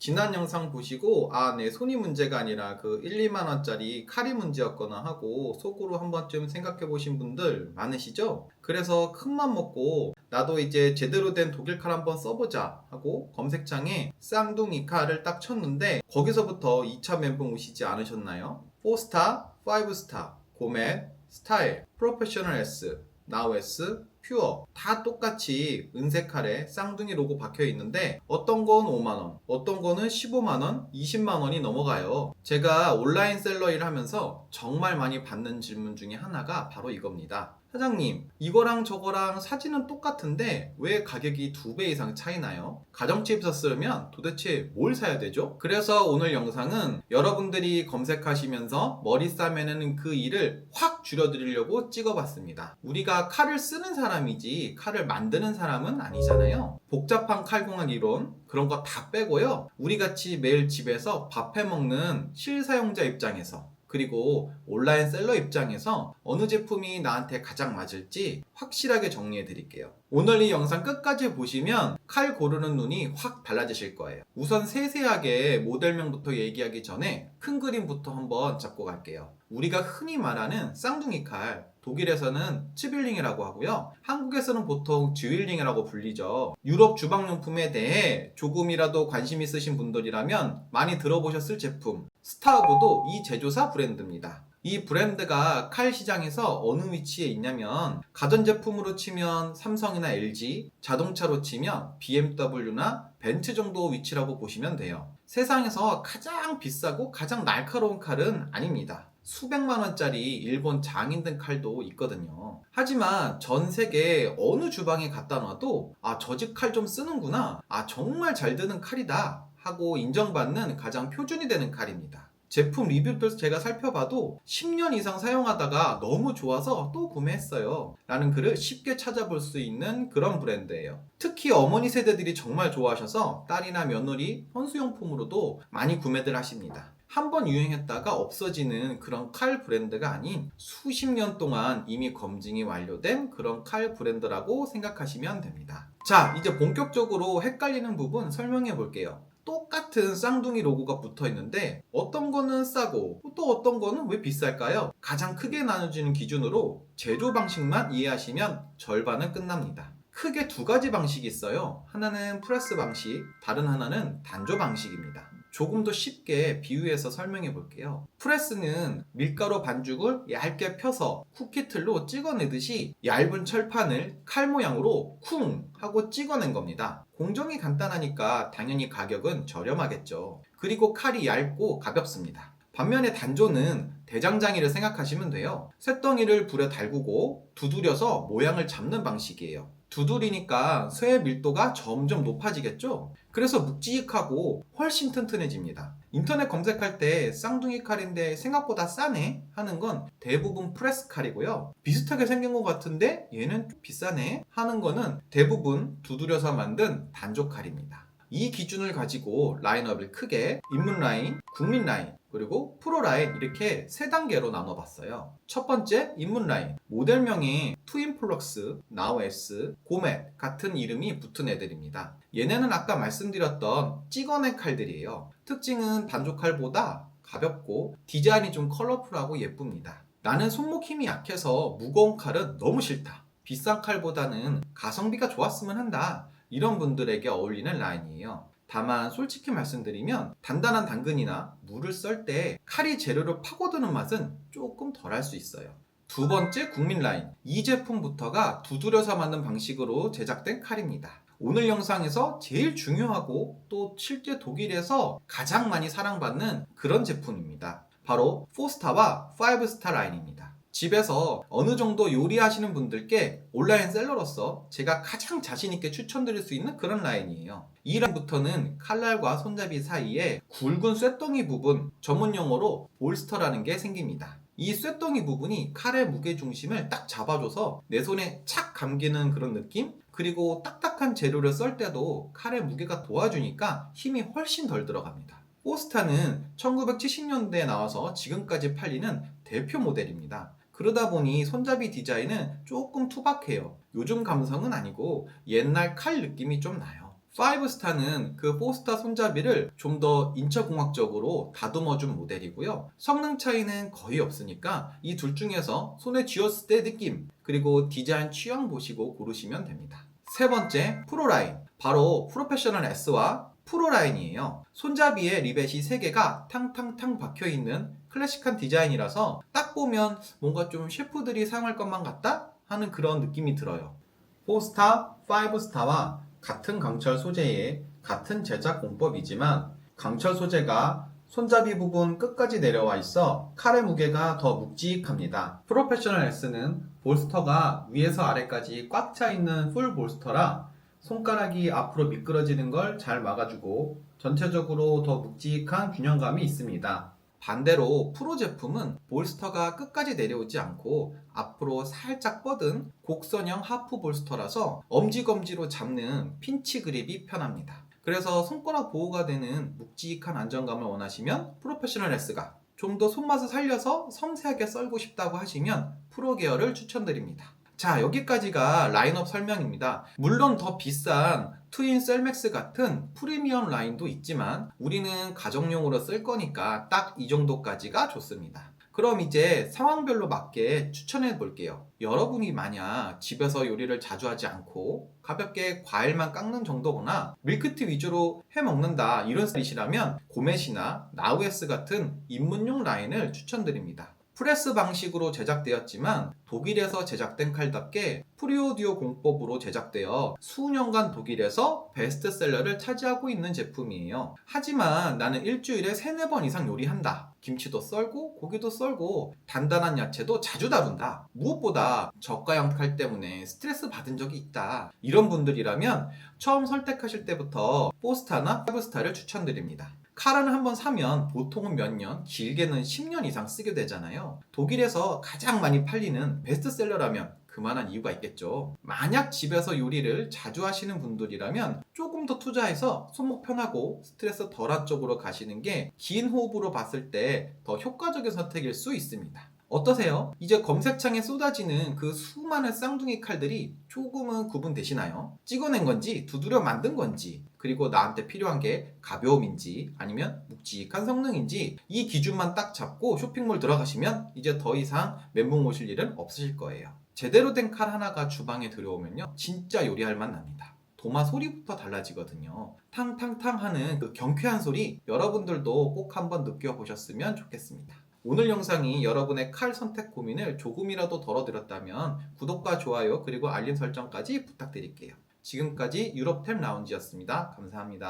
지난 영상 보시고 아, 내 손이 문제가 아니라 그 1, 2만 원짜리 칼이 문제였거나 하고 속으로 한 번쯤 생각해 보신 분들 많으시죠? 그래서 큰맘 먹고 나도 이제 제대로 된 독일 칼 한번 써보자 하고 검색창에 쌍둥이 칼을 딱 쳤는데 거기서부터 2차 멘붕 오시지 않으셨나요? 4스타, 5스타, 고멧, 스타일, 프로페셔널 S, 나우 S, 퓨어 다 똑같이 은색 칼에 쌍둥이 로고 박혀 있는데 어떤 건 5만원, 어떤 거는 15만원, 20만원이 넘어가요. 제가 온라인 셀러 일 하면서 정말 많이 받는 질문 중에 하나가 바로 이겁니다. 사장님, 이거랑 저거랑 사진은 똑같은데 왜 가격이 두 배 이상 차이 나요? 가정집 샀으면 도대체 뭘 사야 되죠? 그래서 오늘 영상은 여러분들이 검색하시면서 머리 싸매는 그 일을 확 줄여드리려고 찍어봤습니다. 우리가 칼을 쓰는 사람이지 칼을 만드는 사람은 아니잖아요. 복잡한 칼공학 이론 그런 거 다 빼고요. 우리 같이 매일 집에서 밥 해 먹는 실사용자 입장에서 그리고 온라인 셀러 입장에서 어느 제품이 나한테 가장 맞을지 확실하게 정리해 드릴게요. 오늘 이 영상 끝까지 보시면 칼 고르는 눈이 확 달라지실 거예요. 우선 세세하게 모델명부터 얘기하기 전에 큰 그림부터 한번 잡고 갈게요. 우리가 흔히 말하는 쌍둥이 칼, 독일에서는 츠빌링이라고 하고요. 한국에서는 보통 듀윌링이라고 불리죠. 유럽 주방용품에 대해 조금이라도 관심 있으신 분들이라면 많이 들어보셨을 제품 스타우브도 이 제조사 브랜드입니다. 이 브랜드가 칼 시장에서 어느 위치에 있냐면 가전제품으로 치면 삼성이나 LG, 자동차로 치면 BMW나 벤츠 정도 위치라고 보시면 돼요. 세상에서 가장 비싸고 가장 날카로운 칼은 아닙니다. 수백만 원짜리 일본 장인 등 칼도 있거든요. 하지만 전 세계 어느 주방에 갖다 놔도 아, 저 집 칼 좀 쓰는구나. 아, 정말 잘 드는 칼이다. 하고 인정받는 가장 표준이 되는 칼입니다. 제품 리뷰들 제가 살펴봐도 10년 이상 사용하다가 너무 좋아서 또 구매했어요. 라는 글을 쉽게 찾아볼 수 있는 그런 브랜드예요. 특히 어머니 세대들이 정말 좋아하셔서 딸이나 며느리, 헌수용품으로도 많이 구매들 하십니다. 한 번 유행했다가 없어지는 그런 칼 브랜드가 아닌 수십 년 동안 이미 검증이 완료된 그런 칼 브랜드라고 생각하시면 됩니다. 자, 이제 본격적으로 헷갈리는 부분 설명해 볼게요. 똑같은 쌍둥이 로고가 붙어 있는데 어떤 거는 싸고 또 어떤 거는 왜 비쌀까요? 가장 크게 나눠지는 기준으로 제조 방식만 이해하시면 절반은 끝납니다. 크게 두 가지 방식이 있어요. 하나는 프레스 방식, 다른 하나는 단조 방식입니다. 조금 더 쉽게 비유해서 설명해 볼게요. 프레스는 밀가루 반죽을 얇게 펴서 쿠키틀로 찍어내듯이 얇은 철판을 칼 모양으로 쿵 하고 찍어낸 겁니다. 공정이 간단하니까 당연히 가격은 저렴하겠죠. 그리고 칼이 얇고 가볍습니다. 반면에 단조는 대장장이를 생각하시면 돼요. 쇳덩이를 불에 달구고 두드려서 모양을 잡는 방식이에요. 두드리니까 쇠의 밀도가 점점 높아지겠죠? 그래서 묵직하고 훨씬 튼튼해집니다. 인터넷 검색할 때 쌍둥이 칼인데 생각보다 싸네 하는 건 대부분 프레스 칼이고요. 비슷하게 생긴 것 같은데 얘는 좀 비싸네 하는 거는 대부분 두드려서 만든 단조 칼입니다. 이 기준을 가지고 라인업을 크게 입문 라인, 국민 라인, 그리고 프로 라인 이렇게 세 단계로 나눠봤어요. 첫 번째 입문 라인 모델명에 트윈플럭스, 나우S, 고멧 같은 이름이 붙은 애들입니다. 얘네는 아까 말씀드렸던 찍어낸 칼들이에요. 특징은 단조 칼보다 가볍고 디자인이 좀 컬러풀하고 예쁩니다. 나는 손목 힘이 약해서 무거운 칼은 너무 싫다. 비싼 칼보다는 가성비가 좋았으면 한다. 이런 분들에게 어울리는 라인이에요. 다만 솔직히 말씀드리면 단단한 당근이나 물을 썰 때 칼이 재료를 파고드는 맛은 조금 덜할 수 있어요. 두 번째 국민 라인. 이 제품부터가 두드려서 만든 방식으로 제작된 칼입니다. 오늘 영상에서 제일 중요하고 또 실제 독일에서 가장 많이 사랑받는 그런 제품입니다. 바로 4스타와 5스타 라인입니다. 집에서 어느 정도 요리하시는 분들께 온라인 셀러로서 제가 가장 자신있게 추천드릴 수 있는 그런 라인이에요. 이 라인부터는 칼날과 손잡이 사이에 굵은 쇳덩이 부분, 전문 용어로 볼스터라는 게 생깁니다. 이 쇳덩이 부분이 칼의 무게 중심을 딱 잡아줘서 내 손에 착 감기는 그런 느낌? 그리고 딱딱한 재료를 썰 때도 칼의 무게가 도와주니까 힘이 훨씬 덜 들어갑니다. 포스타는 1970년대에 나와서 지금까지 팔리는 대표 모델입니다. 그러다 보니 손잡이 디자인은 조금 투박해요. 요즘 감성은 아니고 옛날 칼 느낌이 좀 나요. 5스타는 그 4스타 손잡이를 좀 더 인처공학적으로 다듬어준 모델이고요. 성능 차이는 거의 없으니까 이 둘 중에서 손에 쥐었을 때 느낌, 그리고 디자인 취향 보시고 고르시면 됩니다. 세 번째, 프로라인. 바로 프로페셔널 S와 프로라인이에요. 손잡이에 리벳이 3개가 탕탕탕 박혀있는 클래식한 디자인이라서 딱 보면 뭔가 좀 셰프들이 사용할 것만 같다? 하는 그런 느낌이 들어요. 4스타, 5스타와 같은 강철 소재의 같은 제작 공법이지만 강철 소재가 손잡이 부분 끝까지 내려와 있어 칼의 무게가 더 묵직합니다. 프로페셔널 S는 볼스터가 위에서 아래까지 꽉 차 있는 풀 볼스터라 손가락이 앞으로 미끄러지는 걸 잘 막아주고 전체적으로 더 묵직한 균형감이 있습니다. 반대로 프로 제품은 볼스터가 끝까지 내려오지 않고 앞으로 살짝 뻗은 곡선형 하프 볼스터라서 엄지검지로 잡는 핀치 그립이 편합니다. 그래서 손가락 보호가 되는 묵직한 안정감을 원하시면 프로페셔널 S가 좀 더 손맛을 살려서 섬세하게 썰고 싶다고 하시면 프로 계열을 추천드립니다. 자, 여기까지가 라인업 설명입니다. 물론 더 비싼 트윈 셀맥스 같은 프리미엄 라인도 있지만 우리는 가정용으로 쓸 거니까 딱 이 정도까지가 좋습니다. 그럼 이제 상황별로 맞게 추천해 볼게요. 여러분이 만약 집에서 요리를 자주 하지 않고 가볍게 과일만 깎는 정도거나 밀크티 위주로 해 먹는다 이런 스타일이시라면 고메시나 나우에스 같은 입문용 라인을 추천드립니다. 프레스 방식으로 제작되었지만 독일에서 제작된 칼답게 프리오디오 공법으로 제작되어 수년간 독일에서 베스트셀러를 차지하고 있는 제품이에요. 하지만 나는 일주일에 3, 4번 이상 요리한다. 김치도 썰고 고기도 썰고 단단한 야채도 자주 다룬다. 무엇보다 저가형 칼 때문에 스트레스 받은 적이 있다. 이런 분들이라면 처음 선택하실 때부터 4스타나 5스타를 추천드립니다. 칼을 한번 사면 보통은 몇 년, 길게는 10년 이상 쓰게 되잖아요. 독일에서 가장 많이 팔리는 베스트셀러라면 그만한 이유가 있겠죠. 만약 집에서 요리를 자주 하시는 분들이라면 조금 더 투자해서 손목 편하고 스트레스 덜한 쪽으로 가시는 게 긴 호흡으로 봤을 때 더 효과적인 선택일 수 있습니다. 어떠세요? 이제 검색창에 쏟아지는 그 수많은 쌍둥이 칼들이 조금은 구분되시나요? 찍어낸 건지 두드려 만든 건지 그리고 나한테 필요한 게 가벼움인지 아니면 묵직한 성능인지 이 기준만 딱 잡고 쇼핑몰 들어가시면 이제 더 이상 멘붕 오실 일은 없으실 거예요. 제대로 된 칼 하나가 주방에 들어오면요 진짜 요리할 맛 납니다. 도마 소리부터 달라지거든요. 탕탕탕 하는 그 경쾌한 소리 여러분들도 꼭 한번 느껴보셨으면 좋겠습니다. 오늘 영상이 여러분의 칼 선택 고민을 조금이라도 덜어드렸다면 구독과 좋아요 그리고 알림 설정까지 부탁드릴게요. 지금까지 유럽템 라운지였습니다. 감사합니다.